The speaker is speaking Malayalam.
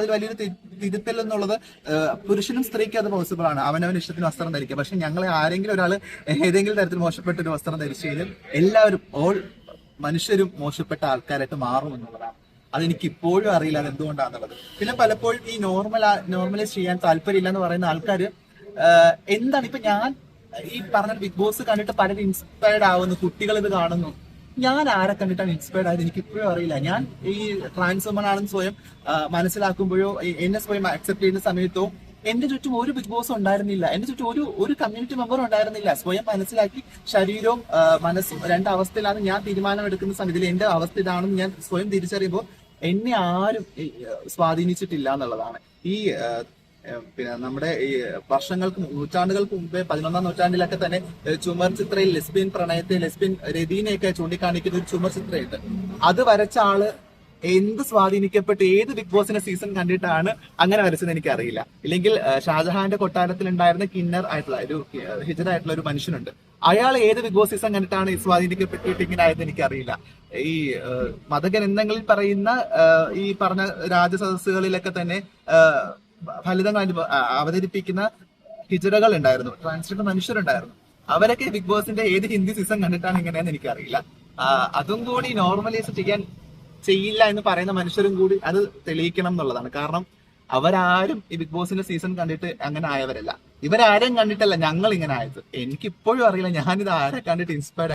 അതിൽ വലിയൊരു തിരുത്തൽ എന്നുള്ളത് പുരുഷനും സ്ത്രീക്കും അത് പോസിബിൾ ആണ്. അവനവന് ഇഷ്ടത്തിന് വസ്ത്രം ധരിക്കുക പക്ഷെ ഞങ്ങളെ ആരെങ്കിലും ഒരാൾ ഏതെങ്കിലും തരത്തിൽ മോശപ്പെട്ട ഒരു വസ്ത്രം ധരിച്ചു കഴിഞ്ഞാൽ എല്ലാവരും ഓൾ മനുഷ്യരും മോശപ്പെട്ട ആൾക്കാരായിട്ട് മാറും എന്നുള്ളതാണ്. അതെനിക്ക് ഇപ്പോഴും അറിയില്ല അത് എന്തുകൊണ്ടാണെന്നുള്ളത് പിന്നെ പലപ്പോഴും ഈ നോർമൽ നോർമലൈസ് ചെയ്യാൻ താല്പര്യമില്ല എന്ന് പറയുന്ന ആൾക്കാർ എന്താണ് ഇപ്പൊ ഞാൻ ഈ പറഞ്ഞ ബിഗ് ബോസ് കണ്ടിട്ട് പലരും ഇൻസ്പയർഡ് ആവുന്നു കുട്ടികൾ ഇത് കാണുന്നു. ഞാൻ ആരെ കണ്ടിട്ടാണ് ഇൻസ്പയർഡ് ആയത് എനിക്ക് ഇപ്പോഴും അറിയില്ല. ഞാൻ ഈ ട്രാൻസ്ഫോമർ ആണെന്ന് സ്വയം മനസ്സിലാക്കുമ്പോഴോ എന്നെ സ്വയം അക്സെപ്റ്റ് ചെയ്യുന്ന സമയത്തോ എന്റെ ചുറ്റും ഒരു ബിഗ് ബോസ് ഉണ്ടായിരുന്നില്ല. എന്റെ ചുറ്റും ഒരു ഒരു കമ്മ്യൂണിറ്റി മെമ്പർ ഉണ്ടായിരുന്നില്ല. സ്വയം മനസ്സിലാക്കി ശരീരവും മനസ്സും രണ്ട് അവസ്ഥയിലാണ് ഞാൻ തീരുമാനം എടുക്കുന്ന സമയത്തിൽ എന്റെ അവസ്ഥ ഇതാണെന്ന് ഞാൻ സ്വയം തിരിച്ചറിയുമ്പോൾ എന്നെ ആരും സ്വാധീനിച്ചിട്ടില്ല എന്നുള്ളതാണ്. ഈ പിന്നെ നമ്മുടെ ഈ വർഷങ്ങൾക്ക് നൂറ്റാണ്ടുകൾക്ക് മുമ്പേ പതിനൊന്നാം നൂറ്റാണ്ടിലൊക്കെ തന്നെ ചുമർ ചിത്രയിൽ ലെസ്ബിയൻ പ്രണയത്തെ ലെസ്ബിയൻ രതിനെയൊക്കെ ചൂണ്ടിക്കാണിക്കുന്ന ഒരു ചുമർ ചിത്രമുണ്ട് അത് വരച്ച ആൾ എന്ത് സ്വാധീനിക്കപ്പെട്ട് ഏത് ബിഗ് ബോസിന്റെ സീസൺ കണ്ടിട്ടാണ് അങ്ങനെ വരച്ചത് എനിക്ക് അറിയില്ല ഇല്ലെങ്കിൽ ഷാജഹാന്റെ കൊട്ടാരത്തിൽ ഉണ്ടായിരുന്ന കിന്നർ ആയിട്ടുള്ള ഒരു ഹിജർ ആയിട്ടുള്ള ഒരു മനുഷ്യനുണ്ട്. അയാൾ ഏത് ബിഗ് ബോസ് സീസൺ കണ്ടിട്ടാണ് സ്വാധീനിക്കപ്പെട്ടിട്ട് ഇങ്ങനെ ആയത് എനിക്ക് അറിയില്ല ഈ മതകൻ മതഗ്രന്ഥങ്ങളിൽ പറയുന്ന ഈ പറഞ്ഞ രാജസദസ്സുകളിലൊക്കെ തന്നെ ഫലിതങ്ങൾ അവതരിപ്പിക്കുന്ന ഹിജറകൾ ഉണ്ടായിരുന്നു ട്രാൻസ്ജെൻഡർ മനുഷ്യരുണ്ടായിരുന്നു. അവരൊക്കെ ബിഗ് ബോസിന്റെ ഏത് ഹിന്ദി സീസൺ കണ്ടിട്ടാണ് ഇങ്ങനെയെന്ന് എനിക്കറിയില്ല. അതും കൂടി നോർമലൈസ് ചെയ്യാൻ ചെയ്യില്ല എന്ന് പറയുന്ന മനുഷ്യരും കൂടി അത് തെളിയിക്കണം എന്നുള്ളതാണ്. കാരണം അവരാരും ഈ ബിഗ് ബോസിന്റെ സീസൺ കണ്ടിട്ട് അങ്ങനെ ആയവരല്ല. ഇവരാരും കണ്ടിട്ടല്ല ഞങ്ങൾ ഇങ്ങനെ ആയത്. എനിക്കിപ്പോഴും അറിയില്ല ഞാനിത് ആരെ കണ്ടിട്ട് ഇൻസ്പയർഡ്